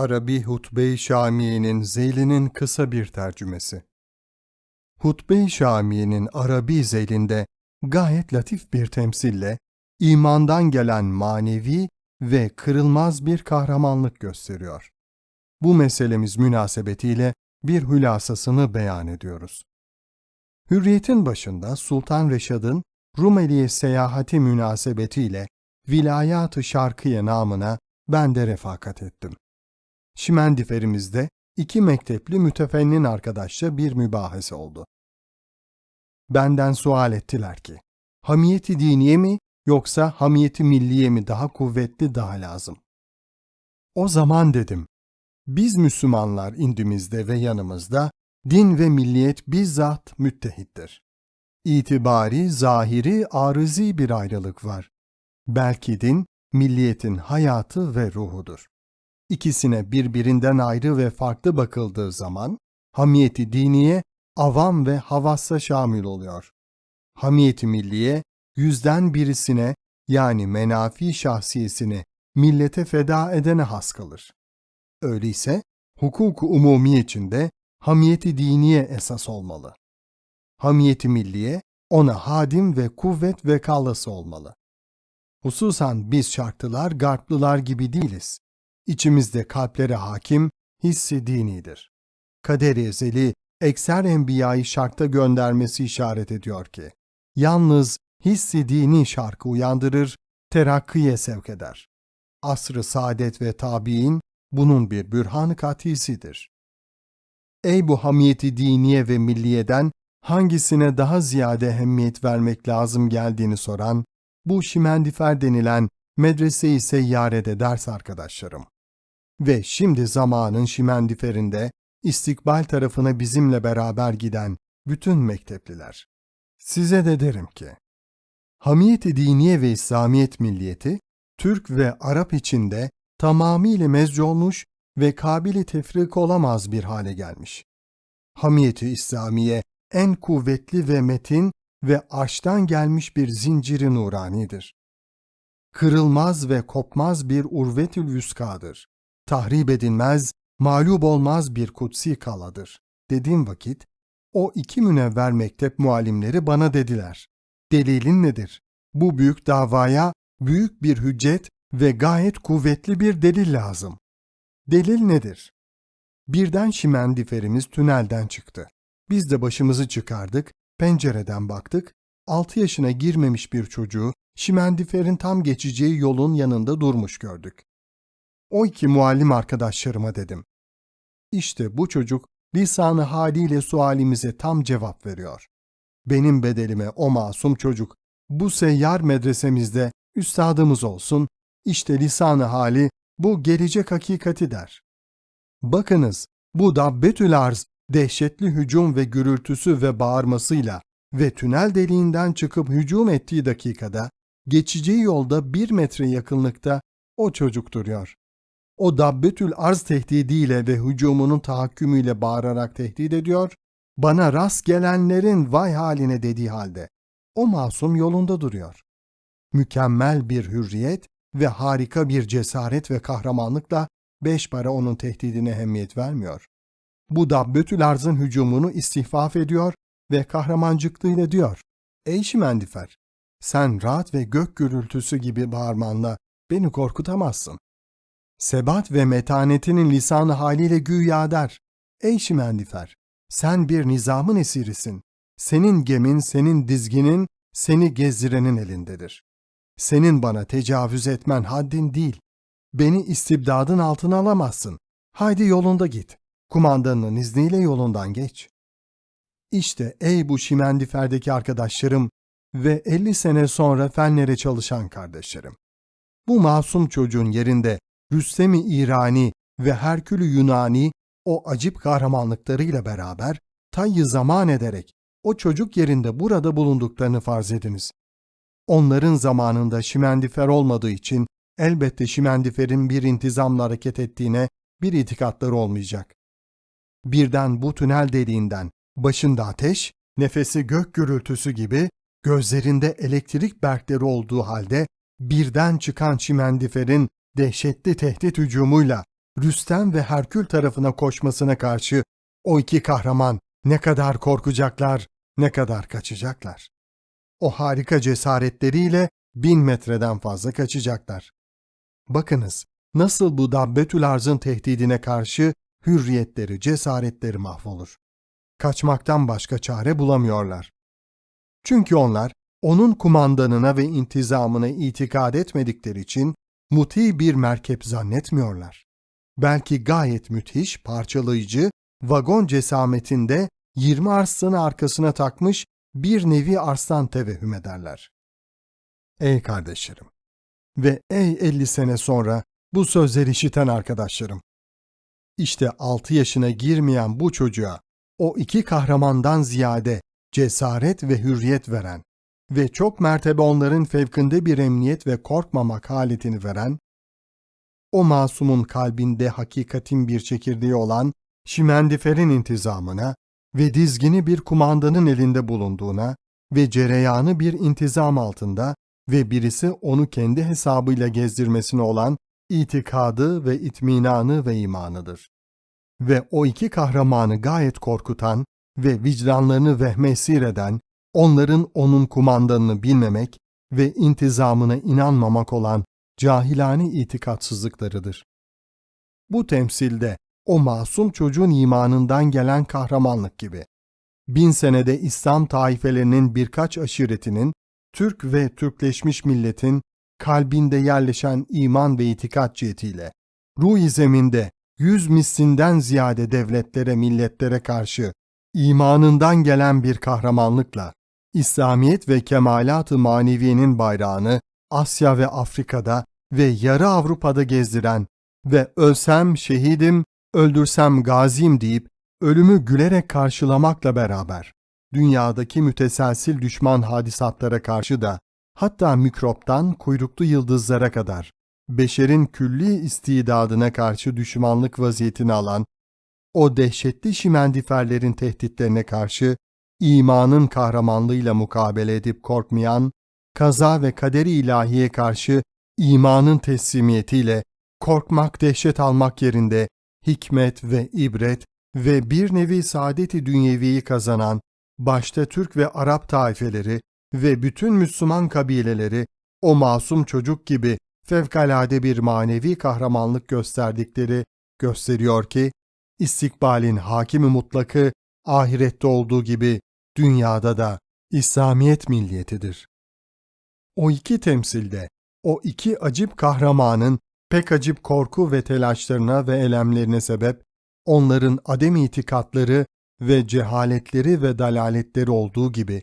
Arabi Hutbe-i Şamiye'nin Zeyli'nin kısa bir tercümesi. Hutbe-i Şamiye'nin Arabi Zeylinde gayet latif bir temsille imandan gelen manevi ve kırılmaz bir kahramanlık gösteriyor. Bu meselemiz münasebetiyle bir hülasasını beyan ediyoruz. Hürriyet'in başında Sultan Reşad'ın Rumeli'ye seyahati münasebetiyle Vilayat-ı Şarkiye namına ben de refakat ettim. Şimendiferimizde iki mektepli mütefennin arkadaşça bir mübahese oldu. Benden sual ettiler ki, hamiyeti diniye mi yoksa hamiyeti milliye mi daha kuvvetli daha lazım? O zaman dedim, biz Müslümanlar indimizde ve yanımızda din ve milliyet bizzat müttehittir. İtibari, zahiri, arızi bir ayrılık var. Belki din, milliyetin hayatı ve ruhudur. İkisine birbirinden ayrı ve farklı bakıldığı zaman, hamiyeti diniye, avam ve havassa şamil oluyor. Hamiyeti milliye, yüzden birisine yani menafi şahsiyesini millete feda edene has kalır. Öyleyse hukuk-u umumi içinde hamiyeti diniye esas olmalı. Hamiyeti milliye ona hadim ve kuvvet ve kallası olmalı. Hususan biz şarklılar, garplılar gibi değiliz. İçimizde kalplere hakim, hissi dinidir. Kader-i ezeli, ekser enbiyayı şarkta göndermesi işaret ediyor ki, yalnız hissi dini şarkı uyandırır, terakkiye sevk eder. Asr-ı saadet ve tabi'in bunun bir bürhan-ı katisidir. Ey bu hamiyeti diniye ve milliyeden hangisine daha ziyade ehemmiyet vermek lazım geldiğini soran, bu şimendifer denilen medrese-i seyyarede ders arkadaşlarım. Ve şimdi zamanın şimendiferinde istikbal tarafına bizimle beraber giden bütün mektepliler. Size de derim ki, hamiyeti diniye ve İslamiyet milliyeti, Türk ve Arap içinde tamamıyla mezci olmuş ve kabili tefrik olamaz bir hale gelmiş. Hamiyeti İslamiye en kuvvetli ve metin ve arştan gelmiş bir zinciri nuranidir. Kırılmaz ve kopmaz bir urvetül vüskadır. Tahrip edilmez, mağlup olmaz bir kutsi kaladır. Dediğim vakit, o iki münevver mektep muallimleri bana dediler. Delilin nedir? Bu büyük davaya büyük bir hüccet ve gayet kuvvetli bir delil lazım. Delil nedir? Birden şimendiferimiz tünelden çıktı. Biz de başımızı çıkardık, pencereden baktık, 6 yaşına girmemiş bir çocuğu şimendiferin tam geçeceği yolun yanında durmuş gördük. O iki muallim arkadaşlarıma dedim. İşte bu çocuk lisanı haliyle sualimize tam cevap veriyor. Benim bedelime o masum çocuk bu seyyar medresemizde üstadımız olsun, işte lisanı hali bu gelecek hakikati der. Bakınız bu dabbetül arz dehşetli hücum ve gürültüsü ve bağırmasıyla ve tünel deliğinden çıkıp hücum ettiği dakikada geçeceği yolda bir metre yakınlıkta o çocuk duruyor. O dabbetül arz tehdidiyle ve hücumunun tahakkümüyle bağırarak tehdit ediyor, bana rast gelenlerin vay haline dediği halde o masum yolunda duruyor. Mükemmel bir hürriyet ve harika bir cesaret ve kahramanlıkla beş para onun tehdidine ehemmiyet vermiyor. Bu dabbetül arzın hücumunu istihfaf ediyor ve kahramancıklığıyla diyor. Ey şimendifer, sen rahat ve gök gürültüsü gibi bağırmanla beni korkutamazsın. Sebat ve metanetinin lisanı haliyle güya der. Ey şimendifer, sen bir nizamın esirisin. Senin gemin, senin dizginin, seni gezdirenin elindedir. Senin bana tecavüz etmen haddin değil. Beni istibdadın altına alamazsın. Haydi yolunda git. Kumandanın izniyle yolundan geç. İşte ey bu şimendiferdeki arkadaşlarım ve 50 sene sonra fenlere çalışan kardeşlerim. Bu masum çocuğun yerinde Rüstem-i İrani ve Herkülü Yunani o acip kahramanlıklarıyla beraber tayyi zaman ederek o çocuk yerinde burada bulunduklarını farz ediniz. Onların zamanında şimendifer olmadığı için elbette şimendiferin bir intizamla hareket ettiğine bir itikatları olmayacak. Birden bu tünel deliğinden başında ateş, nefesi gök gürültüsü gibi gözlerinde elektrik berkleri olduğu halde birden çıkan şimendiferin dehşetli tehdit hücumuyla Rüstem ve Herkül tarafına koşmasına karşı o iki kahraman ne kadar korkacaklar, ne kadar kaçacaklar. O harika cesaretleriyle bin metreden fazla kaçacaklar. Bakınız nasıl bu Dabbetül Arz'ın tehdidine karşı hürriyetleri, cesaretleri mahvolur. Kaçmaktan başka çare bulamıyorlar. Çünkü onlar onun kumandanına ve intizamına itikad etmedikleri için muti bir merkep zannetmiyorlar. Belki gayet müthiş, parçalayıcı, vagon cesametinde 20 arslanı arkasına takmış bir nevi arslan tevehüm ederler. Ey kardeşlerim ve ey 50 sene sonra bu sözleri işiten arkadaşlarım. İşte 6 yaşına girmeyen bu çocuğa o iki kahramandan ziyade cesaret ve hürriyet veren ve çok mertebe onların fevkinde bir emniyet ve korkmamak haletini veren, o masumun kalbinde hakikatin bir çekirdeği olan şimendiferin intizamına ve dizgini bir kumandanın elinde bulunduğuna ve cereyanı bir intizam altında ve birisi onu kendi hesabıyla gezdirmesine olan itikadı ve itminanı ve imanıdır. Ve o iki kahramanı gayet korkutan ve vicdanlarını vehme esir eden, onların onun kumandanını bilmemek ve intizamına inanmamak olan cahilane itikatsızlıklarıdır. Bu temsilde o masum çocuğun imanından gelen kahramanlık gibi. Bin senede İslam taifelerinin birkaç aşiretinin, Türk ve Türkleşmiş milletin kalbinde yerleşen iman ve itikat cihetiyle, ruh zeminde yüz mislinden ziyade devletlere, milletlere karşı imanından gelen bir kahramanlıkla, İslamiyet ve kemalat-ı maneviyenin bayrağını Asya ve Afrika'da ve yarı Avrupa'da gezdiren ve ölsem şehidim, öldürsem gaziyim deyip ölümü gülerek karşılamakla beraber dünyadaki müteselsil düşman hadisatlara karşı da hatta mikroptan kuyruklu yıldızlara kadar beşerin külli istidadına karşı düşmanlık vaziyetini alan o dehşetli şimendiferlerin tehditlerine karşı imanın kahramanlığıyla mukabele edip korkmayan, kaza ve kaderi ilahiye karşı imanın teslimiyetiyle korkmak, dehşet almak yerinde hikmet ve ibret ve bir nevi saadeti dünyeviyi kazanan, başta Türk ve Arap taifeleri ve bütün Müslüman kabileleri o masum çocuk gibi fevkalade bir manevi kahramanlık gösterdikleri gösteriyor ki, istikbalin hakimi mutlakı ahirette olduğu gibi dünyada da İslamiyet milliyetidir. O iki temsilde, o iki acip kahramanın pek acip korku ve telaşlarına ve elemlerine sebep, onların adem itikatları ve cehaletleri ve dalaletleri olduğu gibi,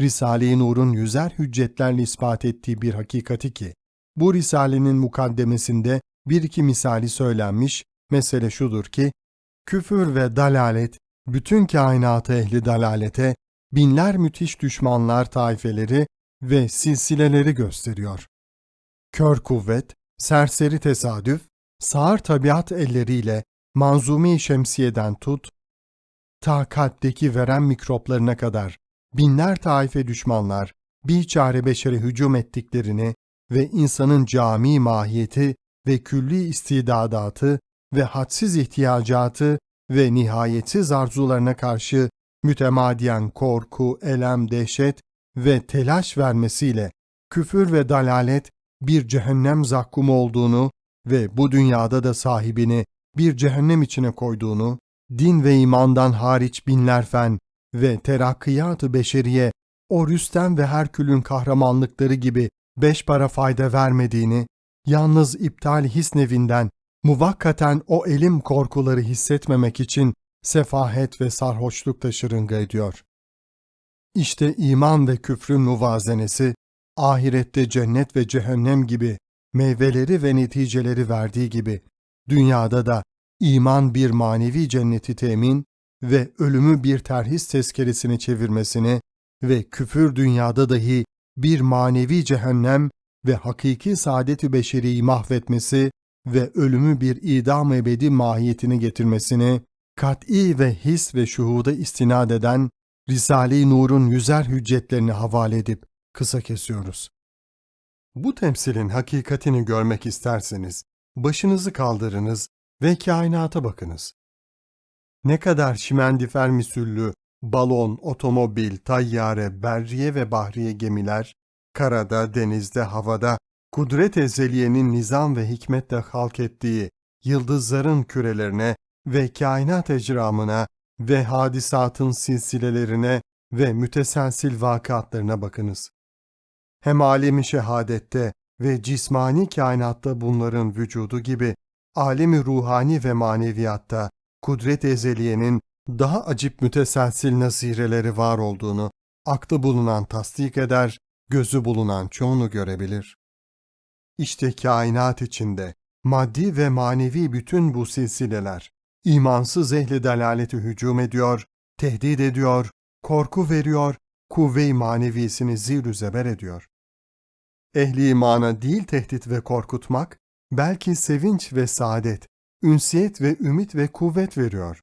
Risale-i Nur'un yüzer hüccetlerle ispat ettiği bir hakikati ki, bu Risale'nin mukaddemesinde bir iki misali söylenmiş, mesele şudur ki, küfür ve dalalet, bütün kainatı ehli dalalete, binler müthiş düşmanlar taifeleri ve silsileleri gösteriyor. Kör kuvvet, serseri tesadüf, sağır tabiat elleriyle manzumi şemsiyeden tut, ta veren mikroplarına kadar binler taife düşmanlar bir çare beşere hücum ettiklerini ve insanın cami mahiyeti ve külli istidadatı ve hadsiz ihtiyacatı ve nihayetsiz arzularına karşı mütemadiyen korku, elem, dehşet ve telaş vermesiyle küfür ve dalalet bir cehennem zakkumu olduğunu ve bu dünyada da sahibini bir cehennem içine koyduğunu, din ve imandan hariç binler fen ve terakkiyat-ı beşeriye o Rüstem ve Herkül'ün kahramanlıkları gibi beş para fayda vermediğini, yalnız iptal his nevinden muvakkaten o elim korkuları hissetmemek için sefahet ve sarhoşlukla şırınga ediyor. İşte iman ve küfrün muvazenesi, ahirette cennet ve cehennem gibi meyveleri ve neticeleri verdiği gibi, dünyada da iman bir manevi cenneti temin ve ölümü bir terhis tezkeresini çevirmesini ve küfür dünyada dahi bir manevi cehennem ve hakiki saadet-i beşeriyi mahvetmesi ve ölümü bir idam ebedi mahiyetini getirmesini kat'i ve his ve şuhuda istinad eden Risale-i Nur'un yüzer hüccetlerini havale edip kısa kesiyoruz. Bu temsilin hakikatini görmek isterseniz başınızı kaldırınız ve kainata bakınız. Ne kadar şimendifer misüllü, balon, otomobil, tayyare, berriye ve bahriye gemiler, karada, denizde, havada, kudret ezeliyenin nizam ve hikmetle halk ettiği yıldızların kürelerine ve kainat ecramına ve hadisatın silsilelerine ve müteselsil vakıatlarına bakınız. Hem alemi şehadette ve cismani kainatta bunların vücudu gibi alemi ruhani ve maneviyatta kudret ezeliyenin daha acip müteselsil nazireleri var olduğunu aklı bulunan tasdik eder, gözü bulunan çoğunu görebilir. İşte kainat içinde maddi ve manevi bütün bu silsileler imansız ehli dalaleti hücum ediyor, tehdit ediyor, korku veriyor, kuvve-i manevisini zir zeber ediyor. Ehli imana değil tehdit ve korkutmak, belki sevinç ve saadet, ünsiyet ve ümit ve kuvvet veriyor.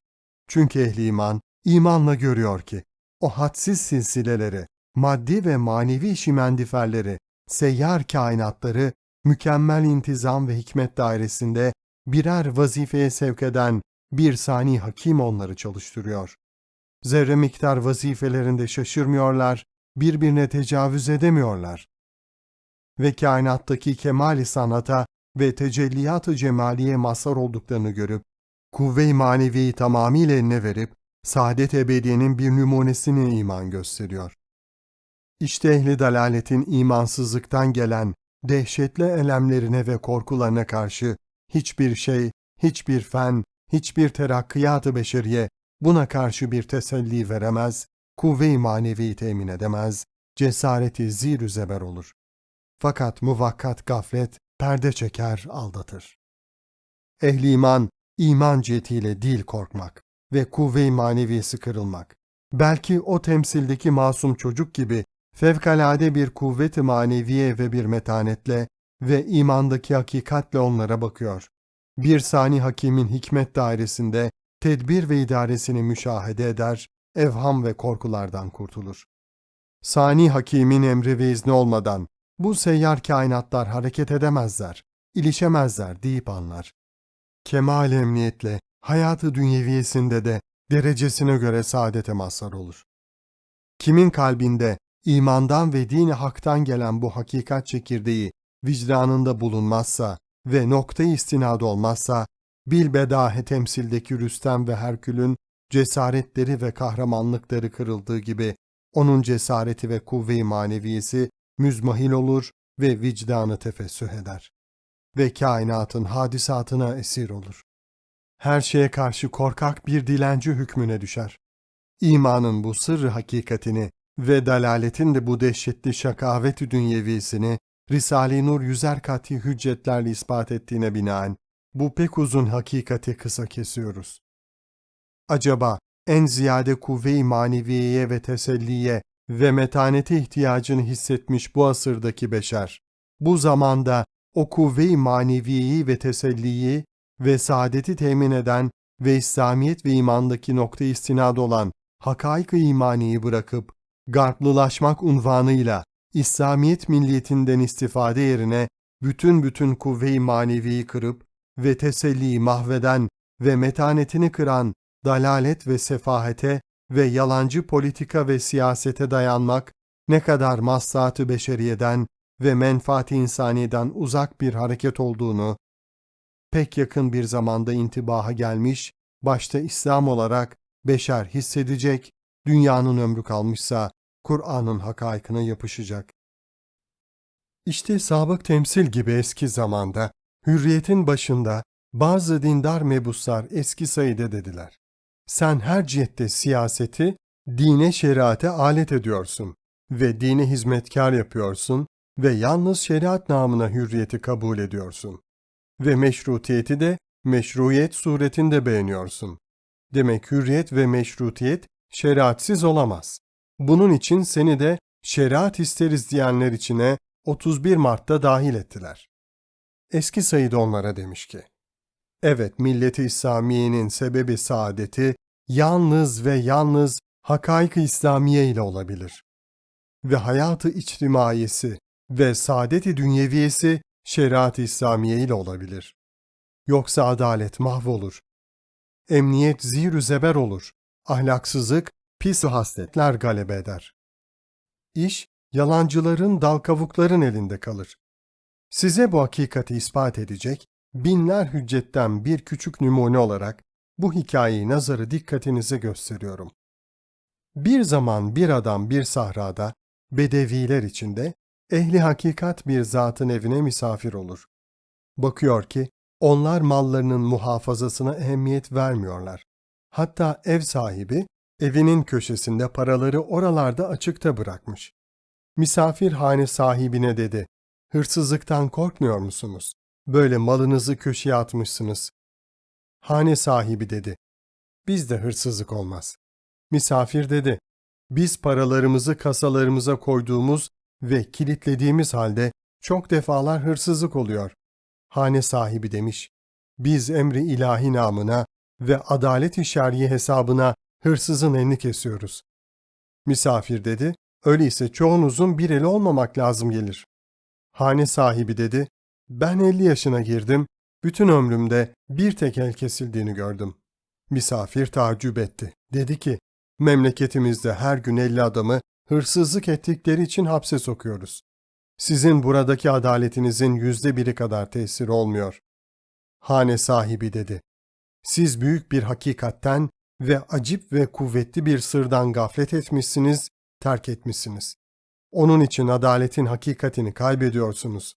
Çünkü ehli iman, imanla görüyor ki, o hadsiz silsileleri, maddi ve manevi şimendiferleri, seyyar kainatları, mükemmel intizam ve hikmet dairesinde birer vazifeye sevk eden bir sani hakim onları çalıştırıyor. Zerre miktar vazifelerinde şaşırmıyorlar, birbirine tecavüz edemiyorlar. Ve kainattaki kemali sanata ve tecelliyat-ı cemaliye mazhar olduklarını görüp, kuvve-i maneviyi tamamıyla eline verip, saadet ebediyenin bir numunesine iman gösteriyor. İşte ehli dalaletin imansızlıktan gelen dehşetli elemlerine ve korkularına karşı hiçbir şey, hiçbir fen, hiçbir terakkiyat-ı beşeriye buna karşı bir teselli veremez, kuvve-i manevi temin edemez, cesareti zir zeber olur. Fakat muvakkat gaflet perde çeker, aldatır. Ehli iman, iman cihetiyle değil korkmak ve kuvve-i maneviyesi kırılmak. Belki o temsildeki masum çocuk gibi fevkalade bir kuvvet-i maneviye ve bir metanetle ve imandaki hakikatle onlara bakıyor. Bir sani hakimin hikmet dairesinde tedbir ve idaresini müşahede eder, evham ve korkulardan kurtulur. Sani hakimin emri ve izni olmadan bu seyyar kainatlar hareket edemezler, ilişemezler deyip anlar. Kemal emniyetle hayatı dünyeviyesinde de derecesine göre saadete mazhar olur. Kimin kalbinde imandan ve dini haktan gelen bu hakikat çekirdeği vicdanında bulunmazsa ve nokta istinadı olmazsa, bilbedahe temsildeki Rüstem ve Herkül'ün cesaretleri ve kahramanlıkları kırıldığı gibi, onun cesareti ve kuvve-i maneviyesi müzmahil olur ve vicdanı tefessüh eder. Ve kainatın hadisatına esir olur. Her şeye karşı korkak bir dilenci hükmüne düşer. İmanın bu sırrı hakikatini ve dalaletin de bu dehşetli şakavet-i dünyevisini Risale-i Nur yüzer kati hüccetlerle ispat ettiğine binaen bu pek uzun hakikati kısa kesiyoruz. Acaba en ziyade kuvve-i maneviyeye ve teselliye ve metanete ihtiyacını hissetmiş bu asırdaki beşer, bu zamanda o kuvve-i maneviyeyi ve teselliyi ve saadeti temin eden ve İslamiyet ve imandaki nokta istinad olan hakaik-ı imaniyi bırakıp, garplılaşmak unvanıyla İslamiyet milliyetinden istifade yerine bütün bütün kuvve-i maneviyi kırıp ve teselliyi mahveden ve metanetini kıran dalalet ve sefahete ve yalancı politika ve siyasete dayanmak ne kadar maslahat-ı beşeriyeden ve menfaat-i insaniyeden uzak bir hareket olduğunu pek yakın bir zamanda intibaha gelmiş, başta İslam olarak beşer hissedecek, dünyanın ömrü kalmışsa Kur'an'ın hakaykına yapışacak. İşte sabık temsil gibi eski zamanda, hürriyetin başında bazı dindar mebuslar eski sayıda dediler. Sen her cihette siyaseti, dine şeriate alet ediyorsun ve dine hizmetkar yapıyorsun ve yalnız şeriat namına hürriyeti kabul ediyorsun. Ve meşrutiyeti de meşruiyet suretinde beğeniyorsun. Demek hürriyet ve meşrutiyet şeriatsiz olamaz. Bunun için seni de şeriat isteriz diyenler içine 31 Mart'ta dahil ettiler. Eski sayıda onlara demiş ki, Evet milleti İslamiye'nin sebebi saadeti yalnız ve yalnız hakaik-ı İslamiye ile olabilir. Ve hayatı içtimaiyesi ve saadet-i dünyeviyesi şeriat-ı İslamiye ile olabilir. Yoksa adalet mahvolur. Emniyet zir zeber olur. Ahlaksızlık, pis hasletler galebe eder. İş, yalancıların, dal kavukların elinde kalır. Size bu hakikati ispat edecek, binler hüccetten bir küçük numune olarak bu hikayeyi nazarı dikkatinize gösteriyorum. Bir zaman bir adam bir sahrada, bedeviler içinde, ehli hakikat bir zatın evine misafir olur. Bakıyor ki, onlar mallarının muhafazasına ehemmiyet vermiyorlar. Hatta ev sahibi, evinin köşesinde paraları oralarda açıkta bırakmış. Misafir hane sahibine dedi, hırsızlıktan korkmuyor musunuz? Böyle malınızı köşeye atmışsınız. Hane sahibi dedi, bizde hırsızlık olmaz. Misafir dedi, biz paralarımızı kasalarımıza koyduğumuz ve kilitlediğimiz halde çok defalar hırsızlık oluyor. Hane sahibi demiş, biz emri ilahi namına ve adalet-i şer'i hesabına hırsızın elini kesiyoruz. Misafir dedi, öyleyse çoğunuzun bir eli olmamak lazım gelir. Hane sahibi dedi, ben 50 yaşına girdim, bütün ömrümde bir tek el kesildiğini gördüm. Misafir tacip etti. Dedi ki, memleketimizde her gün 50 adamı hırsızlık ettikleri için hapse sokuyoruz. Sizin buradaki adaletinizin yüzde biri kadar tesir olmuyor. Hane sahibi dedi. Siz büyük bir hakikatten ve acip ve kuvvetli bir sırdan gaflet etmişsiniz, terk etmişsiniz. Onun için adaletin hakikatini kaybediyorsunuz.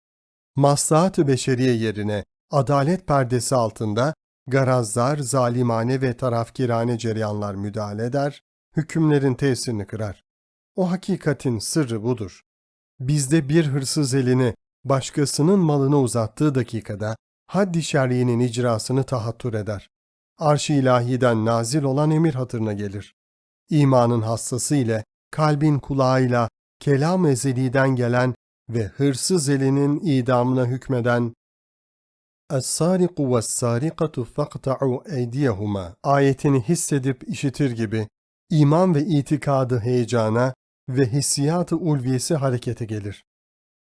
Maslahat-ı beşeriye yerine adalet perdesi altında garazlar, zalimane ve tarafkirane cereyanlar müdahale eder, hükümlerin tesirini kırar. O hakikatin sırrı budur. Bizde bir hırsız elini başkasının malına uzattığı dakikada haddi şer'inin icrasını tahattür eder. Arş-ı ilahiden nazil olan emir hatırına gelir. İmanın hassası ile, kalbin kulağıyla, kelam ezeliden gelen ve hırsız elinin idamına hükmeden Es-sariqu ve's-sariqatu faqta'u eydiyehuma ayetini hissedip işitir gibi iman ve itikadı heyecana ve hissiyatı ulviyesi harekete gelir.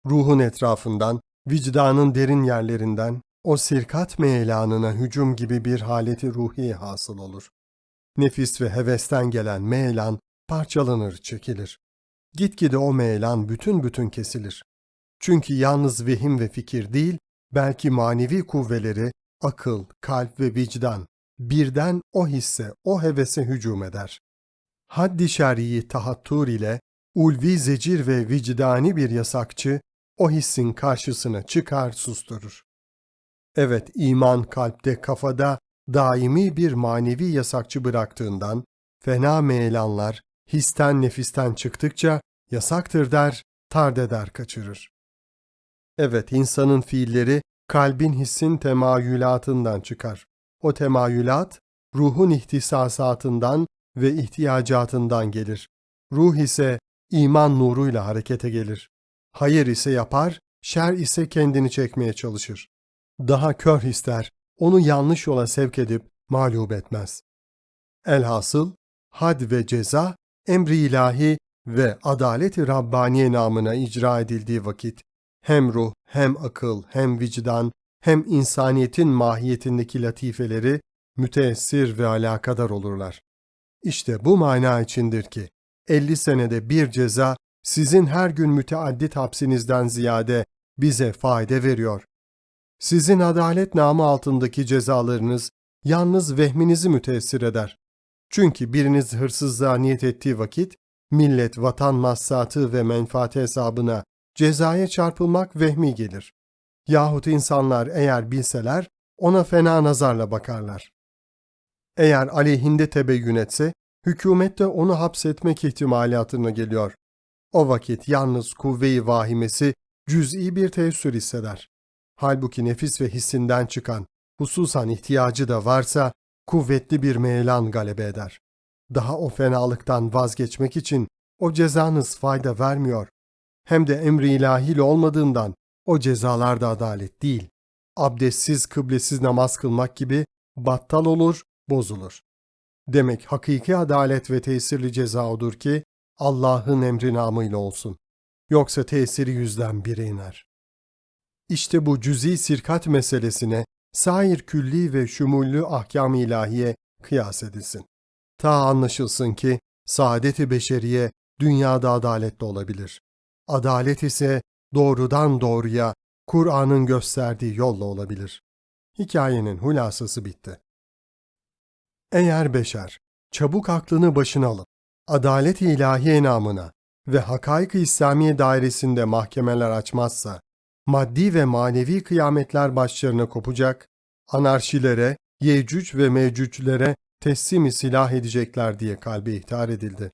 Ruhun etrafından, vicdanın derin yerlerinden o sirkat meyelanına hücum gibi bir haleti ruhi hasıl olur. Nefis ve hevesten gelen meyelan parçalanır, çekilir. Gitgide o meyelan bütün bütün kesilir. Çünkü yalnız vehim ve fikir değil, belki manevi kuvveleri, akıl, kalp ve vicdan birden o hisse, o hevese hücum eder. Haddi şer'i tahattur ile ulvi zecir ve vicdani bir yasakçı o hissin karşısına çıkar susturur. Evet iman kalpte kafada daimi bir manevi yasakçı bıraktığından fena meyelanlar histen nefisten çıktıkça yasaktır der, tard eder kaçırır. Evet insanın fiilleri kalbin hissin temayülatından çıkar. O temayülat ruhun ihtisasatından ve ihtiyacatından gelir. Ruh ise iman nuruyla harekete gelir. Hayır ise yapar, şer ise kendini çekmeye çalışır. Daha kör hisler onu yanlış yola sevk edip mağlup etmez. Elhasıl had ve ceza emri ilahi ve adaleti Rabbaniye namına icra edildiği vakit hem ruh, hem akıl, hem vicdan, hem insaniyetin mahiyetindeki latifeleri müteessir ve alakadar olurlar. İşte bu mana içindir ki 50 senede bir ceza sizin her gün müteaddit hapsinizden ziyade bize fayda veriyor. Sizin adalet namı altındaki cezalarınız yalnız vehminizi müteessir eder. Çünkü biriniz hırsızlığa niyet ettiği vakit millet vatan massatı ve menfaati hesabına cezaya çarpılmak vehmi gelir. Yahut insanlar eğer bilseler ona fena nazarla bakarlar. Eğer aleyhinde tebeyyün etse, hükümet de onu hapsetmek ihtimali hatırına geliyor. O vakit yalnız kuvve-i vahimesi cüz'i bir teessür hisseder. Halbuki nefis ve hissinden çıkan, hususan ihtiyacı da varsa, kuvvetli bir meyelan galebe eder. Daha o fenalıktan vazgeçmek için o cezanız fayda vermiyor. Hem de emri ilahiyle olmadığından o cezalar da adalet değil. Abdestsiz, kıblesiz namaz kılmak gibi battal olur, bozulur. Demek hakiki adalet ve tesirli ceza odur ki Allah'ın emri namıyla olsun. Yoksa tesiri yüzden bire iner. İşte bu cüzi sirkat meselesine sair külli ve şumullü ahkam-ı ilahiye kıyas edilsin. Ta anlaşılsın ki saadet-i beşeriye dünyada adaletli olabilir. Adalet ise doğrudan doğruya Kur'an'ın gösterdiği yolla olabilir. Hikayenin hulasası bitti. Eğer beşer çabuk aklını başına alıp adalet-i ilahiye namına ve hakaik-ı İslamiye dairesinde mahkemeler açmazsa, maddi ve manevi kıyametler başlarına kopacak, anarşilere, Yecüc ve Mecüclere teslimi silah edecekler diye kalbe ihtar edildi.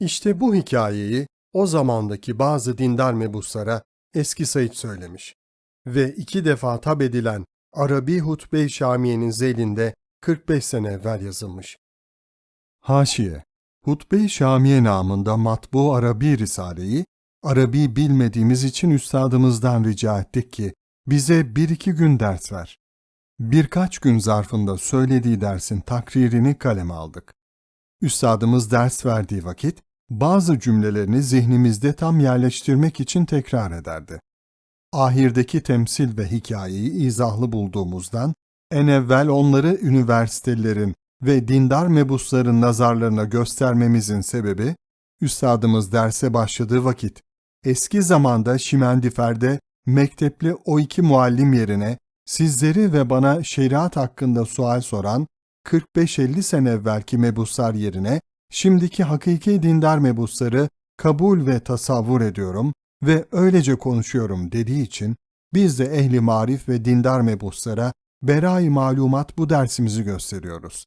İşte bu hikayeyi o zamandaki bazı dindar mebuslara Eski Said söylemiş ve iki defa tab edilen Arabi Hutbe-i Şamiye'nin zelinde 45 sene evvel yazılmış. Haşiye Hutbe-i Şamiye namında matbu Arabi Risale'yi Arabi bilmediğimiz için üstadımızdan rica ettik ki bize bir iki gün ders ver. Birkaç gün zarfında söylediği dersin takririni kaleme aldık. Üstadımız ders verdiği vakit bazı cümlelerini zihnimizde tam yerleştirmek için tekrar ederdi. Ahirdeki temsil ve hikayeyi izahlı bulduğumuzdan en evvel onları üniversitelerin ve dindar mebusların nazarlarına göstermemizin sebebi, üstadımız derse başladığı vakit, eski zamanda Şimendifer'de mektepli o iki muallim yerine sizleri ve bana şeriat hakkında sual soran 45-50 sene evvelki mebuslar yerine şimdiki hakiki dindar mebusları kabul ve tasavvur ediyorum ve öylece konuşuyorum dediği için biz de ehli marif ve dindar mebuslara berai malumat bu dersimizi gösteriyoruz.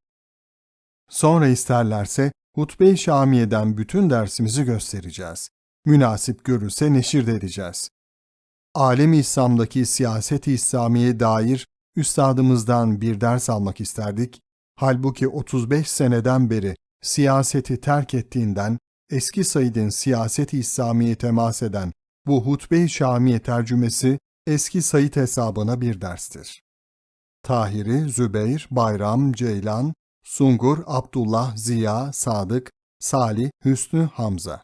Sonra isterlerse Hutbe-i Şamiye'den bütün dersimizi göstereceğiz. Münasip görürse neşir de edeceğiz. Alem-i İslam'daki siyaset-i İslamiye dair üstadımızdan bir ders almak isterdik. Halbuki 35 seneden beri siyaseti terk ettiğinden eski Said'in siyaset-i İslamiye temas eden bu Hutbe-i Şamiye tercümesi eski Said hesabına bir derstir. Tahiri, Zübeyir, Bayram, Ceylan, Sungur, Abdullah, Ziya, Sadık, Salih, Hüsnü, Hamza.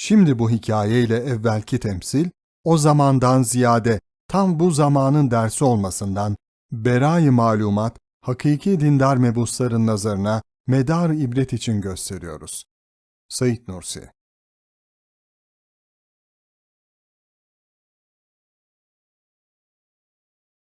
Şimdi bu hikayeyle evvelki temsil, o zamandan ziyade tam bu zamanın dersi olmasından, berayı malumat, hakiki dindar mebusların nazarına medar ibret için gösteriyoruz. Said Nursi